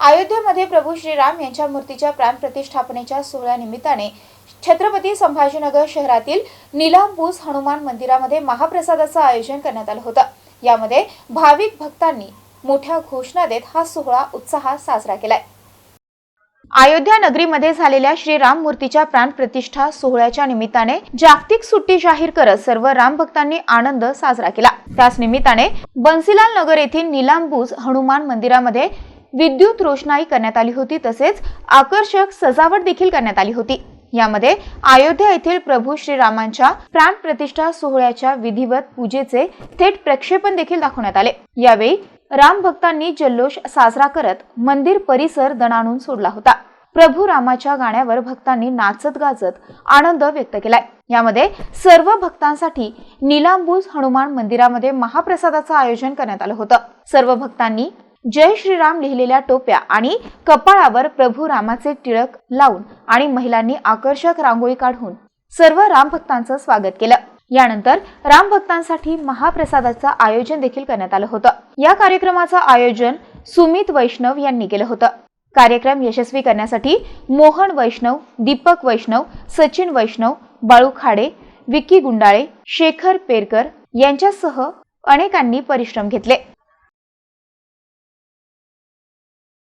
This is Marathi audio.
अयोध्येमध्ये प्रभू श्रीराम यांच्या मूर्तीच्या प्राणप्रतिष्ठापनेच्या सोहळ्यानिमित्ताने छत्रपती संभाजीनगर शहरातील निलांबूज हनुमान मंदिरामध्ये महाप्रसादाचं आयोजन करण्यात आलं होतं. यामध्ये भाविक भक्तांनी मोठ्या घोषणा देत हा सोहळा उत्साहात साजरा केलाय. अयोध्या नगरीमध्ये झालेल्या श्रीराम मूर्तीच्या प्राणप्रतिष्ठा सोहळ्याच्या निमित्ताने जागतिक सुट्टी जाहीर करत सर्व राम भक्तांनी आनंद साजरा केला. त्याच निमित्ताने बन्सीलाल नगर येथील निलांबूज हनुमान मंदिरामध्ये विद्युत रोषणाई करण्यात आली होती तसेच आकर्षक सजावट देखील करण्यात आली होती. यामध्ये अयोध्या येथील प्रभू श्रीरामांच्या प्राणप्रतिष्ठा सोहळ्याच्या विधिवत पूजेचे थेट प्रक्षेपण देखील दाखवण्यात आले. यावेळी राम भक्तांनी जल्लोष साजरा करत मंदिर परिसर दणाणून सोडला होता. प्रभू रामाच्या गाण्यावर भक्तांनी नाचत गाजत आनंद व्यक्त केलाय. यामध्ये सर्व भक्तांसाठी निलांबूज हनुमान मंदिरामध्ये महाप्रसादाचं आयोजन करण्यात आलं होतं. सर्व भक्तांनी जय श्रीराम लिहिलेल्या टोप्या आणि कपाळावर प्रभू रामाचे टिळक लावून आणि महिलांनी आकर्षक रांगोळी काढून सर्व रामभक्तांचं स्वागत केलं. यानंतर रामभक्तांसाठी महाप्रसादाचं आयोजन देखील करण्यात आलं होतं. या कार्यक्रमाचं आयोजन सुमित वैष्णव यांनी केलं होतं. कार्यक्रम यशस्वी करण्यासाठी मोहन वैष्णव दीपक वैष्णव सचिन वैष्णव बाळू खाडे विक्की गुंडाळे शेखर पेरकर यांच्यासह अनेकांनी परिश्रम घेतले.